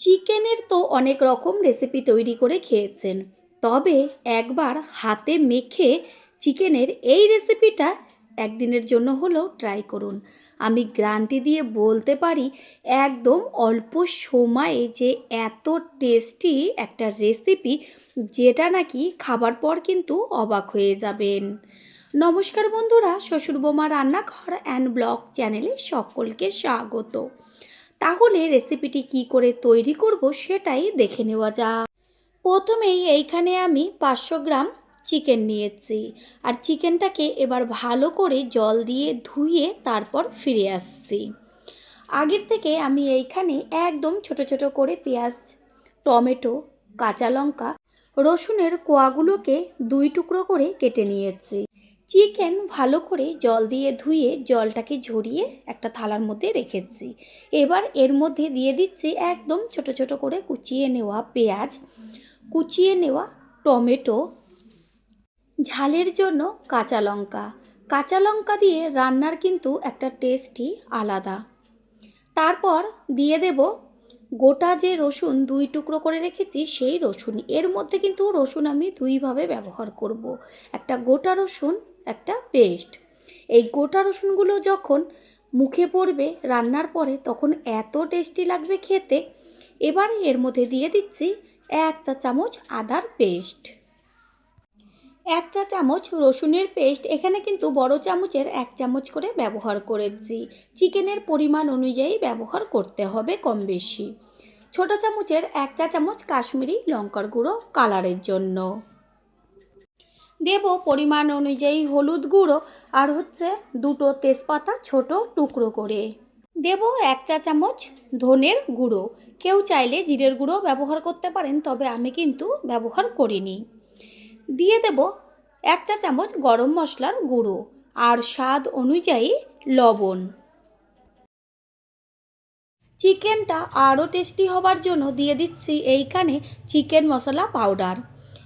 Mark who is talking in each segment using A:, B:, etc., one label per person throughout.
A: চিকেনের তো অনেক রকম রেসিপি তৈরি করে খেয়েছেন। তবে একবার হাতে মেখে চিকেনের এই রেসিপিটা একদিনের জন্য হলেও ট্রাই করুন। আমি গ্যারান্টি দিয়ে বলতে পারি, একদম অল্প সময়ে যে এত টেস্টি একটা রেসিপি যেটা নাকি খাবার পর কিন্তু অবাক হয়ে যাবেন। নমস্কার বন্ধুরা শ্বশুর বোমা রান্নাঘর অ্যান্ড ব্লগ চ্যানেলে সকলকে স্বাগত। তাহলে রেসিপিটি কি করে তৈরি করব সেটাই দেখে নেওয়া যাক। প্রথমেই এইখানে আমি পাঁচশো গ্রাম চিকেন নিয়েছি আর চিকেনটাকে এবার ভালো করে জল দিয়ে ধুয়ে তারপর ফিরে আসছি। আগের থেকে আমি এইখানে একদম ছোট ছোট করে পেঁয়াজ, টমেটো, কাঁচা লঙ্কা, রসুনের কোয়াগুলোকে দুই টুকরো করে কেটে নিয়েছি। চিকেন ভালো করে জল দিয়ে ধুয়ে জলটাকে ঝরিয়ে একটা থালার মধ্যে রেখেছি। এবার এর মধ্যে দিয়ে দিচ্ছি একদম ছোট ছোট করে কুচিয়ে নেওয়া পেঁয়াজ, কুচিয়ে নেওয়া টমেটো, ঝালের জন্য কাঁচা লঙ্কা। কাঁচা লঙ্কা দিয়ে রান্নার কিন্তু একটা টেস্টই আলাদা। তারপর দিয়ে দেব গোটা যে রসুন দুই টুকরো করে রেখেছি সেই রসুন। এর মধ্যে কিন্তু রসুন আমি দুইভাবে ব্যবহার করব। একটা গোটা রসুন একটা পেস্ট এই গোটা রসুনগুলো যখন মুখে পড়বে রান্নার পরে তখন এত টেস্টি লাগবে খেতে। এবার এর মধ্যে দিয়ে দিচ্ছি এক চা চামচ আদার পেস্ট এক চা চামচ রসুনের পেস্ট এখানে কিন্তু বড় চামচের এক চামচ করে ব্যবহার করেছি। চিকেনের পরিমাণ অনুযায়ী ব্যবহার করতে হবে কম বেশি। ছোটো চামচের এক চা চামচ কাশ্মীরি লঙ্কার গুঁড়ো কালারের জন্য। দেব পরিমাণ অনুযায়ী হলুদ গুঁড়ো আর হচ্ছে দুটো তেজপাতা ছোট টুকরো করে। দেব এক চা চামচ ধনের গুঁড়ো। কেউ চাইলে জিরের গুঁড়ো ব্যবহার করতে পারেন, তবে আমি কিন্তু ব্যবহার করিনি। দিয়ে দেব এক চা চামচ গরম মশলার গুঁড়ো আর স্বাদ অনুযায়ী লবণ। চিকেনটা আরও টেস্টি হবার জন্য দিয়ে দিচ্ছি এইখানে চিকেন মশলা পাউডার।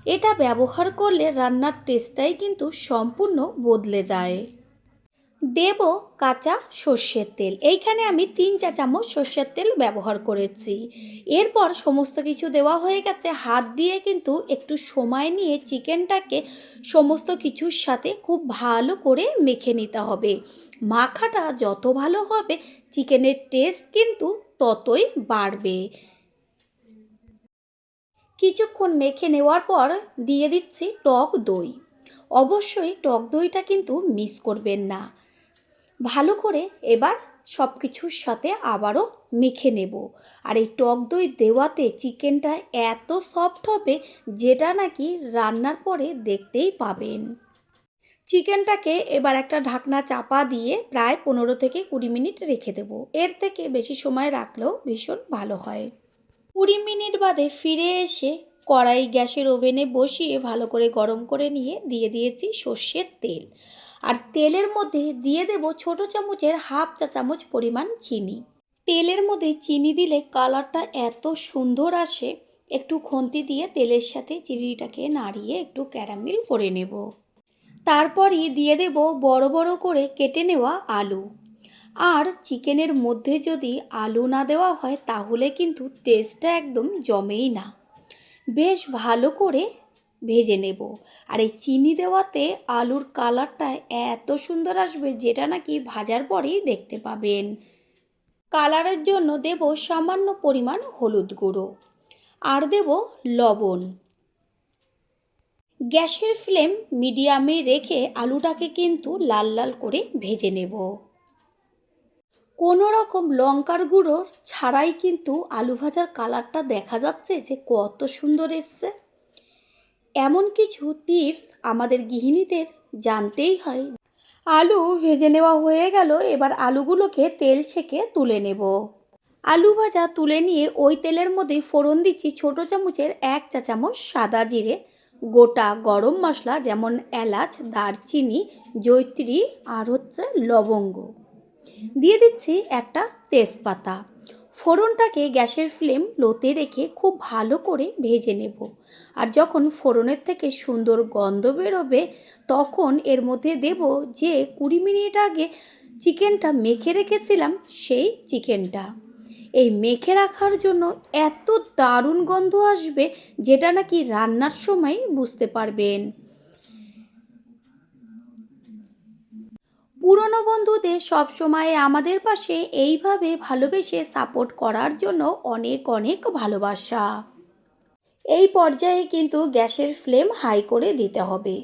A: এটা ব্যবহার করলে রান্নার টেস্টটাই কিন্তু সম্পূর্ণ বদলে যায়। দেব কাঁচা সর্ষের তেল। এইখানে আমি তিন চা চামচ সর্ষের তেল ব্যবহার করেছি। এরপর সমস্ত কিছু দেওয়া হয়ে গেছে। হাত দিয়ে কিন্তু একটু সময় নিয়ে চিকেনটাকে সমস্ত কিছুর সাথে খুব ভালো করে মেখে নিতে হবে। মাখাটা যত ভালো হবে, চিকেনের টেস্ট কিন্তু ততই বাড়বে। কিছুক্ষণ মেখে নেওয়ার পর দিয়ে দিচ্ছি টক দই। অবশ্যই টক দইটা কিন্তু মিস করবেন না। ভালো করে এবার সব কিছুর সাথে আবারও মেখে নেব। আর এই টক দই দেওয়াতে চিকেনটা এত সফট হবে যেটা নাকি রান্নার পরে দেখতেই পাবেন। চিকেনটাকে এবার একটা ঢাকনা চাপা দিয়ে প্রায় পনেরো থেকে কুড়ি মিনিট রেখে দেবো। এর থেকে বেশি সময় রাখলেও ভীষণ ভালো হয়। কুড়ি মিনিট বাদে ফিরে এসে কড়াই গ্যাসের ওভেনে বসিয়ে ভালো করে গরম করে নিয়ে দিয়ে দিয়েছি সর্ষের তেল। আর তেলের মধ্যে দিয়ে দেব ছোট চামচের হাফ চা চামচ পরিমাণ চিনি। তেলের মধ্যে চিনি দিলে কালারটা এত সুন্দর আসে, একটু খন্তি দিয়ে তেলের সাথে চিনিটাকে নাড়িয়ে একটু ক্যারামেল করে নেব। তারপরই দিয়ে দেব বড় বড় করে কেটে নেওয়া আলু। আর চিকেনের মধ্যে যদি আলু না দেওয়া হয়, তাহলে কিন্তু টেস্টটা একদম জমেই না। বেশ ভালো করে ভেজে নেব। আর এই চিনি দেওয়াতে আলুর কালারটা এত সুন্দর আসবে, যেটা নাকি ভাজার পরেই দেখতে পাবেন। কালারের জন্য দেব সামান্য পরিমাণ হলুদ গুঁড়ো। আর দেব লবণ। গ্যাসের ফ্লেম মিডিয়ামে রেখে আলুটাকে কিন্তু লাল লাল করে ভেজে নেব। কোনো রকম লঙ্কার গুঁড়ো ছাড়াই কিন্তু আলু ভাজার কালারটা দেখা যাচ্ছে যে কত সুন্দর এসছে। এমন কিছু টিপস আমাদের গৃহিণীদের জানতেই হয়। আলু ভেজে নেওয়া হয়ে গেল, এবার আলুগুলোকে তেল ছেঁকে তুলে নেব। আলু ভাজা তুলে নিয়ে ওই তেলের মধ্যে ফোড়ন দিচ্ছি ছোটো চামচের এক চা চামচ সাদা জিরে, গোটা গরম মশলা যেমন এলাচ, দারচিনি জৈত্রী আর হচ্ছে লবঙ্গ। দিয়ে দিচ্ছি একটা তেজপাতা। ফোড়নটাকে গ্যাসের ফ্লেম লোতে রেখে খুব ভালো করে ভেজে নেব। আর যখন ফোড়নের থেকে সুন্দর গন্ধ বেরোবে, তখন এর মধ্যে দেব যে কুড়ি মিনিট আগে চিকেনটা মেখে রেখেছিলাম সেই চিকেনটা। এই মেখে রাখার জন্য এত দারুণ গন্ধ আসবে যেটা নাকি রান্নার সময় বুঝতে পারবেন। পুরনো বন্ধুদের সবসময় আমাদের পাশে এইভাবে ভালোবেসে সাপোর্ট করার জন্য অনেক অনেক ভালোবাসা। এই পর্যায়ে কিন্তু গ্যাসের ফ্লেম হাই করে দিতে হবে।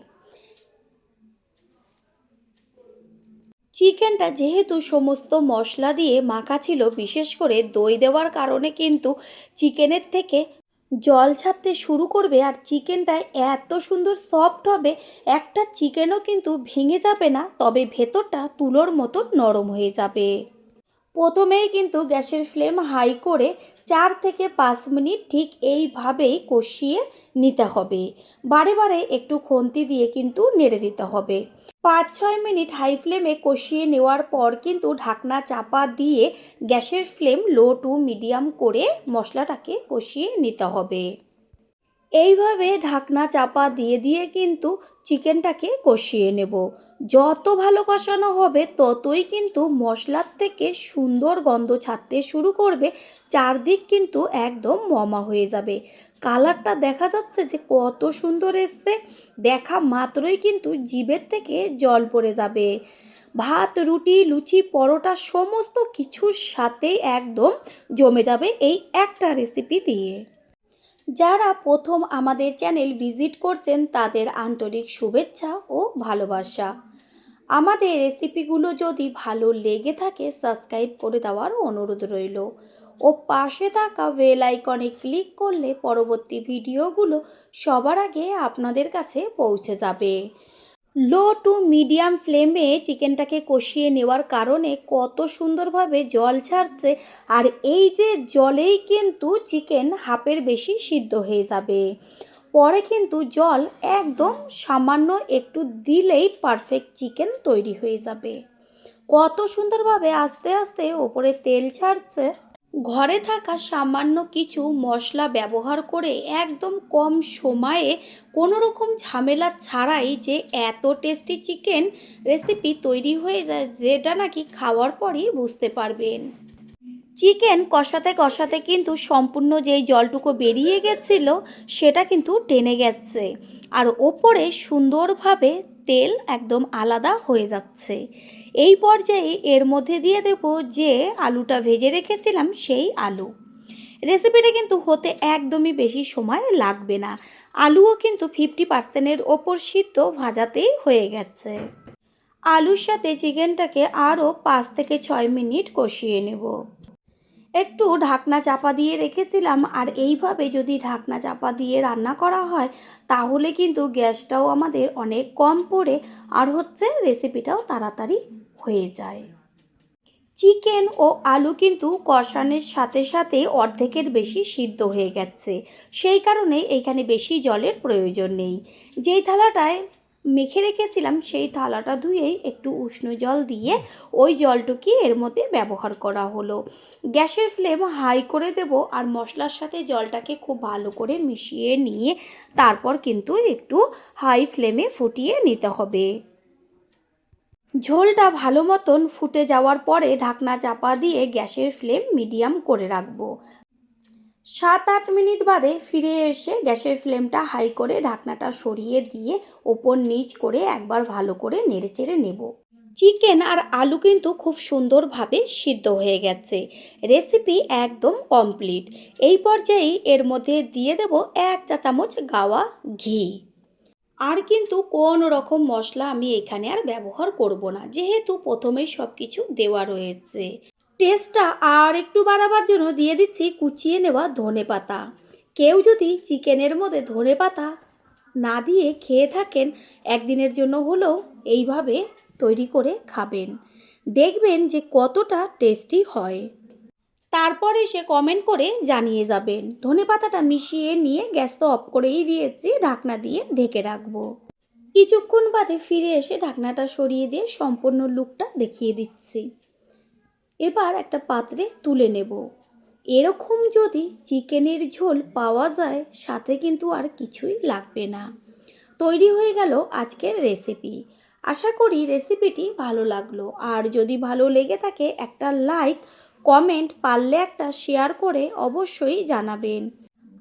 A: চিকেনটা যেহেতু সমস্ত মশলা দিয়ে মাখা ছিল, বিশেষ করে দই দেওয়ার কারণে কিন্তু চিকেনের থেকে জল ছাড়তে শুরু করবে আর চিকেনটা এত সুন্দর সফট হবে, একটা চিকেনও কিন্তু ভেঙে যাবে না, তবে ভেতরটা তুলোর মতো নরম হয়ে যাবে। প্রথমেই কিন্তু গ্যাসের ফ্লেম হাই করে চার থেকে পাঁচ মিনিট ঠিক এইভাবেই কষিয়ে নিতে হবে। বারে বারে একটু খন্তি দিয়ে কিন্তু নেড়ে দিতে হবে। পাঁচ ছয় মিনিট হাই ফ্লেমে কষিয়ে নেওয়ার পর কিন্তু ঢাকনা চাপা দিয়ে গ্যাসের ফ্লেম লো টু মিডিয়াম করে মশলাটাকে কষিয়ে নিতে হবে। এইভাবে ঢাকনা চাপা দিয়ে দিয়ে কিন্তু চিকেনটাকে কষিয়ে নেব। যত ভালো কষানো হবে, ততই কিন্তু মশলার থেকে সুন্দর গন্ধ ছাড়তে শুরু করবে, চারদিক কিন্তু একদম মমা হয়ে যাবে। কালারটা দেখা যাচ্ছে যে কত সুন্দর এসছে, দেখা মাত্রই কিন্তু জিভের থেকে জল পড়ে যাবে। ভাত, রুটি, লুচি, পরোটা সমস্ত কিছুর সাথে একদম জমে যাবে এই একটা রেসিপি দিয়ে। যারা প্রথম আমাদের চ্যানেল ভিজিট করছেন তাদের আন্তরিক শুভেচ্ছা ও ভালোবাসা। আমাদের রেসিপিগুলো যদি ভালো লেগে থাকে, সাবস্ক্রাইব করে দেওয়ার অনুরোধ রইল। ও পাশে থাকা বেল আইকনে ক্লিক করলে পরবর্তী ভিডিওগুলো সবার আগে আপনাদের কাছে পৌঁছে যাবে। লো টু মিডিয়াম ফ্লেমে চিকেনটাকে কষিয়ে নেওয়ার কারণে কত সুন্দরভাবে জল ছাড়ছে আর এই যে জলেই কিন্তু চিকেন হাফের বেশি সিদ্ধ হয়ে যাবে। পরে কিন্তু জল একদম সামান্য একটু দিলেই পারফেক্ট চিকেন তৈরি হয়ে যাবে। কত সুন্দরভাবে আস্তে আস্তে ওপরে তেল ছাড়ছে ঘরে থাকা সামান্য কিছু মশলা ব্যবহার করে একদম কম সময়ে কোনো রকম ঝামেলা ছাড়াই যে এত টেস্টি চিকেন রেসিপি তৈরি হয়ে যায়, যেটা নাকি খাওয়ার পরই বুঝতে পারবেন। চিকেন কষাতে কষাতে কিন্তু সম্পূর্ণ যেই জলটুকু বেরিয়ে গেছিল, সেটা কিন্তু টেনে গেছে। আর ওপরে সুন্দরভাবে তেল একদম আলাদা হয়ে যাচ্ছে। এই পর্যায়ে এর মধ্যে দিয়ে দেব যে আলুটা ভেজে রেখেছিলাম সেই আলু। রেসিপিটা কিন্তু হতে একদমই বেশি সময় লাগবে না। আলুও কিন্তু ফিফটি পার্সেন্টের ওপর সিদ্ধ ভাজাতেই হয়ে গেছে। আলুর সাথে চিকেনটাকে আরও পাঁচ থেকে ছয় মিনিট কষিয়ে নেব। একটু ঢাকনা চাপা দিয়ে রেখেছিলাম, আর এইভাবে যদি ঢাকনা চাপা দিয়ে রান্না করা হয়, তাহলে কিন্তু গ্যাসটাও আমাদের অনেক কম পড়ে, আর হচ্ছে রেসিপিটাও তাড়াতাড়ি হয়ে যায়। চিকেন ও আলু কিন্তু কষানোর সাথে সাথে অর্ধেকের বেশি সিদ্ধ হয়ে গেছে। সেই কারণে এখানে বেশি জলের প্রয়োজন নেই। যেই থালাটায় মেখে রেখেছিলাম, সেই থালাটা ধুয়েই একটু উষ্ণ জল দিয়ে ওই জলটুকি এর মধ্যে ব্যবহার করা হলো। গ্যাসের ফ্লেম হাই করে দেব আর মশলার সাথে জলটাকে খুব ভালো করে মিশিয়ে নিয়ে তারপর কিন্তু একটু হাই ফ্লেমে ফুটিয়ে নিতে হবে। ঝোলটা ভালো মতন ফুটে যাওয়ার পরে ঢাকনা চাপা দিয়ে গ্যাসের ফ্লেম মিডিয়াম করে রাখব। সাত আট মিনিট বাদে ফিরে এসে গ্যাসের ফ্লেমটা হাই করে ঢাকনাটা সরিয়ে দিয়ে ওপর নিচ করে একবার ভালো করে নেড়ে চেড়ে নেব। চিকেন আর আলু কিন্তু খুব সুন্দরভাবে সিদ্ধ হয়ে গেছে। রেসিপি একদম কমপ্লিট। এই পর্যায়ে এর মধ্যে দিয়ে দেব এক চা চামচ গাওয়া ঘি। আর কিন্তু কোনো রকম মশলা আমি এখানে আর ব্যবহার করব না। যেহেতু প্রথমেই সব কিছু দেওয়া রয়েছে। টেস্টটা আর একটু বাড়াবার জন্য দিয়ে দিচ্ছি কুচিয়ে নেওয়া ধনে পাতা। কেউ যদি চিকেনের মধ্যে ধনে পাতা না দিয়ে খেয়ে থাকেন, একদিনের জন্য হলেও এইভাবে তৈরি করে খাবেন। দেখবেন যে কতটা টেস্টি হয়। তারপরে সে কমেন্ট করে জানিয়ে যাবেন। ধনে পাতাটা মিশিয়ে নিয়ে গ্যাস তো অফ করেই দিয়েছি, ঢাকনা দিয়ে ঢেকে রাখব। কিছুক্ষণ বাদে ফিরে এসে ঢাকনাটা সরিয়ে দিয়ে সম্পূর্ণ লুকটা দেখিয়ে দিচ্ছি। এবার একটা পাত্রে তুলে নেব। এরকম যদি চিকেনের ঝোল পাওয়া যায়, সাথে কিন্তু আর কিছুই লাগবে না। তৈরি হয়ে গেল আজকের রেসিপি আশা করি রেসিপিটি ভালো লাগল। আর যদি ভালো লেগে থাকে একটা লাইক কমেন্ট পারলে একটা শেয়ার করে অবশ্যই জানাবেন।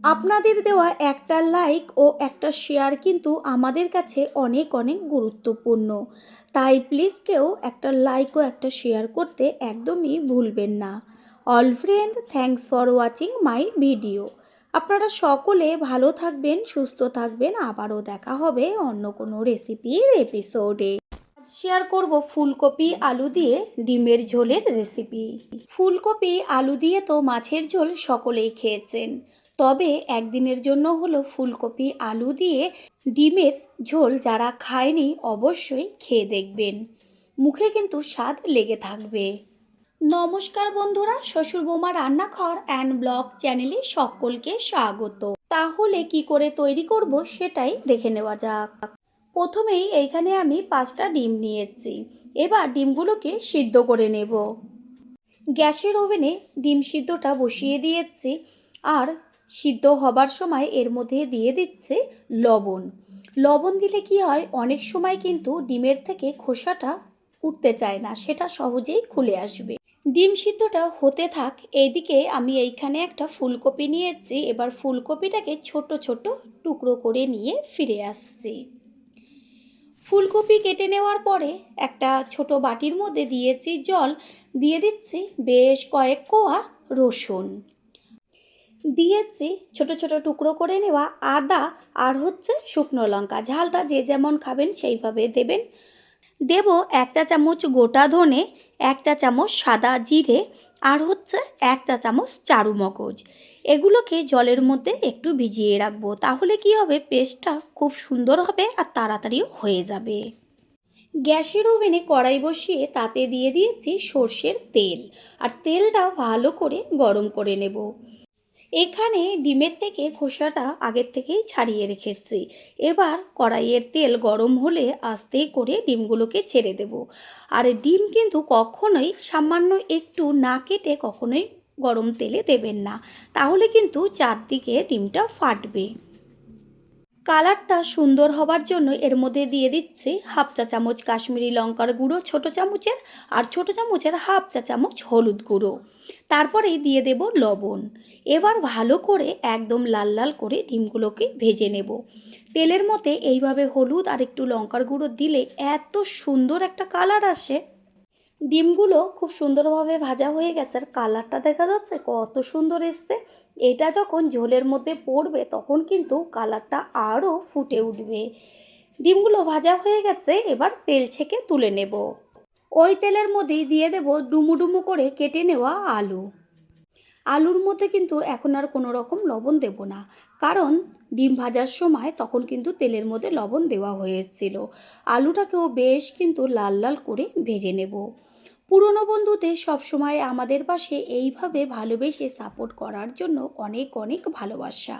A: আপনাদের দেওয়া একটা লাইক ও একটা শেয়ার কিন্তু আমাদের কাছে অনেক অনেক গুরুত্বপূর্ণ। তাই প্লিজ কেউ একটা লাইক ও একটা শেয়ার করতে একদমই ভুলবেন না। All friend thanks for watching my video আপনারা সকলে ভালো থাকবেন, সুস্থ থাকবেন। আবারও দেখা হবে অন্য কোনো রেসিপির এপিসোডে শেয়ার করব ফুলকপি, আলু দিয়ে ডিমের ঝোলের রেসিপি ফুলকপি, আলু দিয়ে তো মাছের ঝোল সকলেই খেয়েছেন। তবে একদিনের জন্য হলো ফুলকপি, আলু দিয়ে ডিমের ঝোল যারা খায়নি অবশ্যই খেয়ে দেখবেন। মুখে কিন্তু স্বাদ লেগে থাকবে। নমস্কার বন্ধুরা, শ্বশুর বৌমা রান্নাঘর অ্যান্ড ব্লগ চ্যানেলে সকলকে স্বাগত। তাহলে কি করে তৈরি করব সেটাই দেখে নেওয়া যাক। প্রথমেই এইখানে আমি পাঁচটা ডিম নিয়েছি। এবার ডিমগুলোকে সিদ্ধ করে নেব। গ্যাসের ওভেনে ডিম সিদ্ধটা বসিয়ে দিয়েছি আর সিদ্ধ হবার সময় এর মধ্যে দিয়ে দিচ্ছে লবণ। লবণ দিলে কি হয়, অনেক সময় কিন্তু ডিমের থেকে খোসাটা উঠতে চায় না, সেটা সহজেই খুলে আসবে। ডিম সিদ্ধটা হতে থাক, এইদিকে আমি এইখানে একটা ফুলকপি নিয়েছি। এবার ফুলকপিটাকে ছোট ছোট টুকরো করে নিয়ে ফিরে আসছি। ফুলকপি কেটে নেওয়ার পরে একটা ছোট বাটির মধ্যে দিয়েছি জল, দিয়ে দিচ্ছি বেশ কয়েক কোয়া রসুন। দিয়েছি ছোট ছোট টুকরো করে নেওয়া আদা আর হচ্ছে শুকনো লঙ্কা। ঝালটা যে যেমন খাবেন সেইভাবে দেবেন। দেব এক চা চামচ গোটা ধনে, এক চা চামচ সাদা জিরে আর হচ্ছে এক চা চামচ চারু মগজ। এগুলোকে জলের মধ্যে একটু ভিজিয়ে রাখব, তাহলে কি হবে? পেস্টটা খুব সুন্দর হবে আর তাড়াতাড়িও হয়ে যাবে। গ্যাসের ওভেনে কড়াই বসিয়ে তাতে দিয়ে দিয়েছি সর্ষের তেল। আর তেলটা ভালো করে গরম করে নেব। এখানে ডিমের থেকে খোসাটা আগের থেকেই ছাড়িয়ে রেখেছি। এবার কড়াইয়ের তেল গরম হলে আস্তে করে ডিমগুলোকে ছেড়ে দেব। আর ডিম কিন্তু কখনোই সামান্য একটু না কেটে কখনোই গরম তেলে দেবেন না। তাহলে কিন্তু চারদিকে ডিমটা ফাটবে। কালারটা সুন্দর হবার জন্য এর মধ্যে দিয়ে দিচ্ছি হাফ চা চামচ কাশ্মীরি লঙ্কার গুঁড়ো, ছোট চামচের আর ছোট চামচের হাফ চা চামচ হলুদ গুঁড়ো। তারপরেই দিয়ে দেব লবণ। এবার ভালো করে একদম লাল লাল করে ডিমগুলোকে ভেজে নেব। তেলের মধ্যে এইভাবে হলুদ আর একটু লঙ্কার গুঁড়ো দিলে এত সুন্দর একটা কালার আসে। ডিমগুলো খুব সুন্দরভাবে ভাজা হয়ে গেছে। আর কালারটা দেখা যাচ্ছে কত সুন্দর এসছে। এটা যখন ঝোলের মধ্যে পড়বে তখন কিন্তু কালারটা আরও ফুটে উঠবে। ডিমগুলো ভাজা হয়ে গেছে, এবার তেল ছেঁকে তুলে নেব। ওই তেলের মধ্যেই দিয়ে দেব ডুমু ডুমু করে কেটে নেওয়া আলু। আলুর মধ্যে কিন্তু এখন আর কোনো রকম লবণ দেব না। কারণ ডিম ভাজার সময় তখন কিন্তু তেলের মধ্যে লবণ দেওয়া হয়েছিল। আলুটাকেও বেশ কিন্তু লাল লাল করে ভেজে নেব। পুরনো বন্ধুদের সবসময় আমাদের পাশে এইভাবে ভালোবেসে সাপোর্ট করার জন্য অনেক অনেক ভালোবাসা।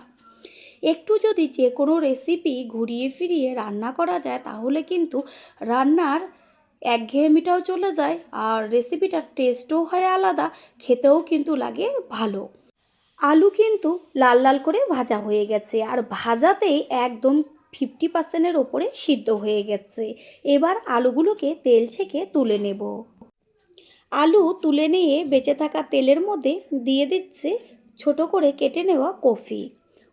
A: একটু যদি যে কোনো রেসিপি ঘুরিয়ে ফিরিয়ে রান্না করা যায়, তাহলে কিন্তু রান্নার একঘেয়েমিটাও চলে যায় আর রেসিপিটার টেস্টও হয় আলাদা, খেতেও কিন্তু লাগে ভালো। আলু কিন্তু লাল লাল করে ভাজা হয়ে গেছে আর ভাজাতেই একদম ফিফটি পার্সেন্টের ওপরে সিদ্ধ হয়ে গেছে। এবার আলুগুলোকে তেল ছেঁকে তুলে নেব। আলু তুলে নিয়ে বেঁচে থাকা তেলের মধ্যে দিয়ে দিচ্ছে ছোট করে কেটে নেওয়া কফি।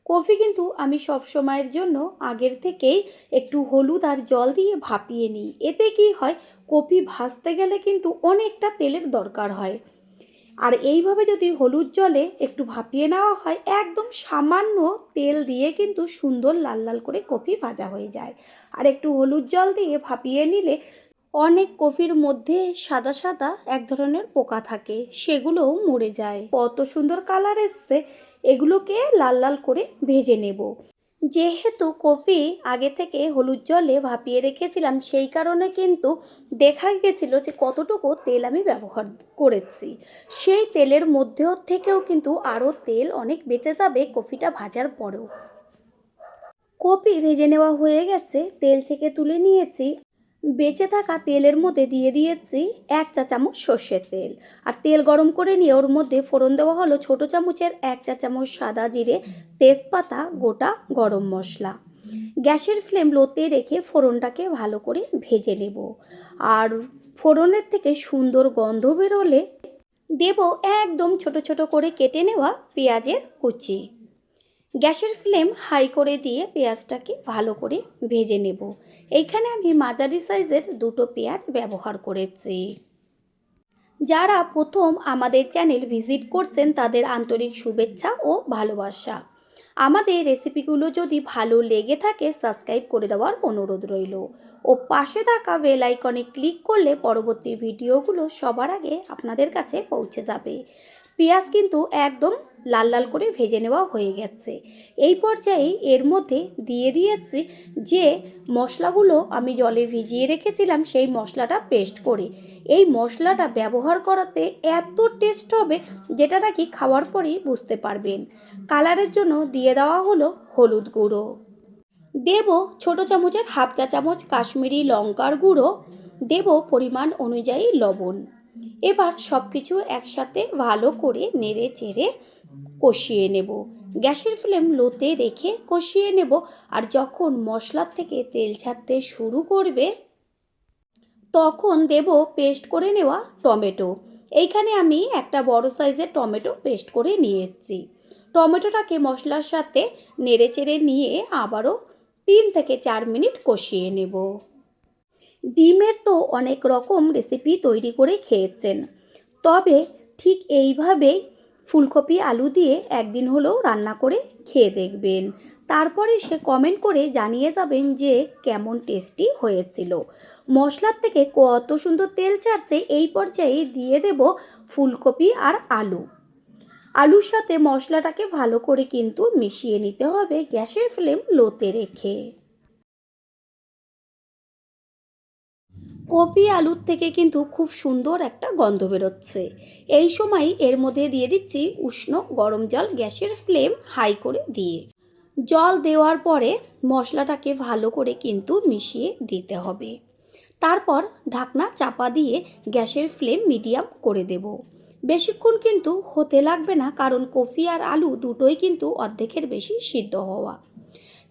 A: কফি কিন্তু আমি সব সময়ের জন্য আগের থেকেই একটু হলুদ আর জল দিয়ে ভাপিয়ে নিই। এতে কি হয় কপি ভাজতে গেলে কিন্তু অনেকটা তেলের দরকার হয়। আর এইভাবে যদি হলুদ জলে একটু ভাপিয়ে নেওয়া হয়, একদম সামান্য তেল দিয়ে কিন্তু সুন্দর লাল লাল করে কফি ভাজা হয়ে যায়। আর একটু হলুদ জল দিয়ে ভাপিয়ে নিলে অনেক কফির মধ্যে সাদা সাদা এক ধরনের পোকা থাকে, সেগুলোও মরে যায়। কত সুন্দর কালার এসছে এগুলোকে লাল লাল করে ভেজে নেব। যেহেতু কফি আগে থেকে হলুদ জলে ভাপিয়ে রেখেছিলাম, সেই কারণে কিন্তু দেখা গেছিল যে কতটুকু তেল আমি ব্যবহার করেছি। সেই তেলের মধ্যেও থেকেও কিন্তু আরও তেল অনেক বেঁচে যাবে কফিটা ভাজার পরেও। কপি ভেজে নেওয়া হয়ে গেছে, তেল ছেঁকে তুলে নিয়েছি। বেঁচে থাকা তেলের মধ্যে দিয়ে দিয়েছি এক চা চামচ সর্ষের তেল। আর তেল গরম করে নিয়ে ওর মধ্যে ফোড়ন দেওয়া হলো ছোট চামচের এক চা চামচ সাদা জিরে তেজপাতা, গোটা গরম মশলা। গ্যাসের ফ্লেম লোতে রেখে ফোড়নটাকে ভালো করে ভেজে নেব। আর ফোড়নের থেকে সুন্দর গন্ধ বেরোলে দেব একদম ছোট ছোট করে কেটে নেওয়া পেঁয়াজের কুচি। গ্যাসের ফ্লেম হাই করে দিয়ে পেঁয়াজটাকে ভালো করে ভেজে নেব। এইখানে আমি মাঝারি সাইজের দুটো পেঁয়াজ ব্যবহার করেছি। যারা প্রথম আমাদের চ্যানেল ভিজিট করছেন, তাদের আন্তরিক শুভেচ্ছা ও ভালোবাসা। আমাদের রেসিপিগুলো যদি ভালো লেগে থাকে, সাবস্ক্রাইব করে দেওয়ার অনুরোধ রইল। ও পাশে থাকা বেল আইকনে ক্লিক করলে পরবর্তী ভিডিওগুলো সবার আগে আপনাদের কাছে পৌঁছে যাবে। পেঁয়াজ কিন্তু একদম লাল লাল করে ভেজে নেওয়া হয়ে গেছে। এই পর্যায়ে এর মধ্যে দিয়ে দিয়েছি যে মশলাগুলো আমি জলে ভিজিয়ে রেখেছিলাম, সেই মশলাটা পেস্ট করে। এই মশলাটা ব্যবহার করাতে এত টেস্ট হবে যেটা নাকি খাওয়ার পরেই বুঝতে পারবেন। কালারের জন্য দিয়ে দেওয়া হলো হলুদ গুঁড়ো। দেব ছোট চামচের হাফ চা চামচ কাশ্মীরি লঙ্কার গুঁড়ো। দেব পরিমাণ অনুযায়ী লবণ। এবার সব কিছু একসাথে ভালো করে নেড়ে চেড়ে কষিয়ে নেব। গ্যাসের ফ্লেম লোতে রেখে কষিয়ে নেব আর যখন মশলার থেকে তেল ছাড়তে শুরু করবে, তখন দেব পেস্ট করে নেওয়া টমেটো। এইখানে আমি একটা বড় সাইজের টমেটো পেস্ট করে নিয়ে এসেছি টমেটোটাকে মশলার সাথে নেড়ে চেড়ে নিয়ে আবারও তিন থেকে চার মিনিট কষিয়ে নেব। ডিমের তো অনেক রকম রেসিপি তৈরি করে খেয়েছেন। তবে ঠিক এইভাবেই ফুলকপি, আলু দিয়ে একদিন হলেও রান্না করে খেয়ে দেখবেন। তারপরে সে কমেন্ট করে জানিয়ে যাবেন যে কেমন টেস্টি হয়েছিল। মশলার থেকে কত সুন্দর তেল ছাড়ছে, এই পর্যায়ে দিয়ে দেব ফুলকপি আর আলু। আলুর সাথে মশলাটাকে ভালো করে কিন্তু মিশিয়ে নিতে হবে, গ্যাসের ফ্লেম লোতে রেখে। কপি আলুর থেকে কিন্তু খুব সুন্দর একটা গন্ধ বেরোচ্ছে। এই সময় এর মধ্যে দিয়ে দিচ্ছি উষ্ণ গরম জল গ্যাসের ফ্লেম হাই করে দিয়ে। জল দেওয়ার পরে মশলাটাকে ভালো করে কিন্তু মিশিয়ে দিতে হবে। তারপর ঢাকনা চাপা দিয়ে গ্যাসের ফ্লেম মিডিয়াম করে দেব। বেশিক্ষণ কিন্তু হতে লাগবে না কারণ কফি আর আলু দুটোই কিন্তু অর্ধেকের বেশি সিদ্ধ হওয়া।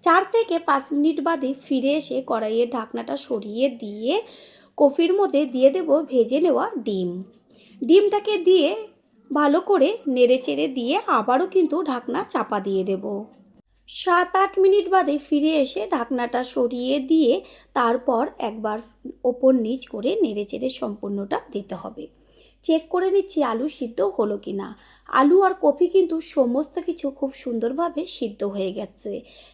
A: চার থেকে পাঁচ মিনিট বাদে ফিরে এসে কড়াইয়ের ঢাকনাটা সরিয়ে দিয়ে কফির মধ্যে দিয়ে দেব ভেজে নেওয়া ডিম। ডিমটাকে দিয়ে ভালো করে নেড়ে চেড়ে দিয়ে আবারও কিন্তু ঢাকনা চাপা দিয়ে দেব। সাত আট মিনিট বাদে ফিরে এসে ঢাকনাটা সরিয়ে দিয়ে তারপর একবার ওপর নিচ করে নেড়ে চেড়ে সম্পূর্ণটা দিতে হবে। চেক করে নিচ্ছি আলু সিদ্ধ হলো কি না। আলু আর কপি কিন্তু সমস্ত কিছু খুব সুন্দরভাবে সিদ্ধ হয়ে গেছে।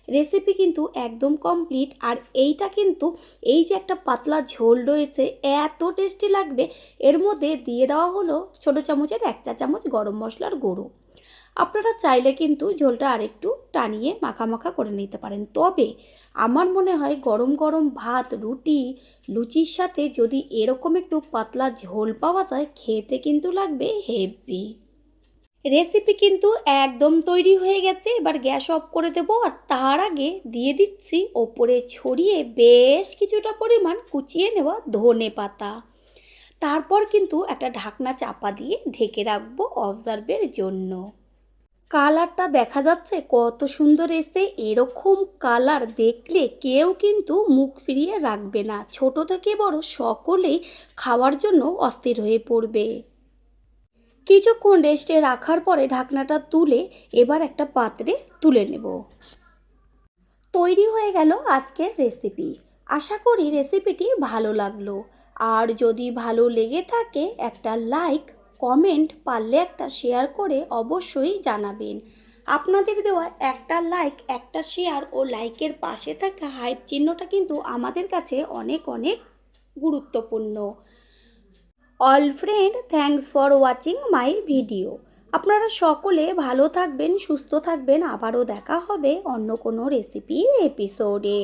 A: রেসিপি কিন্তু একদম কমপ্লিট আর এইটা কিন্তু এই যে একটা পাতলা ঝোল রয়েছে, এত টেস্টি লাগবে। এর মধ্যে দিয়ে দেওয়া হলো ছোটো চামচের এক চা চামচ গরম মশলার গুঁড়ো। আপনারা চাইলে কিন্তু ঝোলটা আরেকটু টানিয়ে মাখা মাখা করে নিতে পারেন। তবে আমার মনে হয় গরম গরম ভাত, রুটি, লুচির সাথে যদি এরকম একটু পাতলা ঝোল পাওয়া যায়, খেতে কিন্তু লাগবে হেভি। রেসিপি কিন্তু একদম তৈরি হয়ে গেছে, এবার গ্যাস অফ করে দেবো আর তার আগে দিয়ে দিচ্ছি ওপরে ছড়িয়ে বেশ কিছুটা পরিমাণ কুচিয়ে নেওয়া ধনে পাতা। তারপর কিন্তু একটা ঢাকনা চাপা দিয়ে ঢেকে রাখব অবজার্ভের জন্য। কালারটা দেখা যাচ্ছে কত সুন্দর এসে এরকম কালার দেখলে কেউ কিন্তু মুখ ফিরিয়ে রাখবে না। ছোট থেকে বড় সকলেই খাওয়ার জন্য অস্থির হয়ে পড়বে। কিছুক্ষণ রেস্টে রাখার পরে ঢাকনাটা তুলে এবার একটা পাত্রে তুলে নেব। তৈরি হয়ে গেল আজকের রেসিপি আশা করি রেসিপিটি ভালো লাগল। আর যদি ভালো লেগে থাকে একটা লাইক কমেন্ট পারলে একটা শেয়ার করে অবশ্যই জানাবেন। আপনাদের দেওয়া একটা লাইক একটা শেয়ার ও লাইকের পাশে থাকা হাইপ চিহ্নটা কিন্তু আমাদের কাছে অনেক অনেক গুরুত্বপূর্ণ। All friend thanks for watching my video আপনারা সকলে ভালো থাকবেন, সুস্থ থাকবেন। আবারও দেখা হবে অন্য কোনো রেসিপির এপিসোডে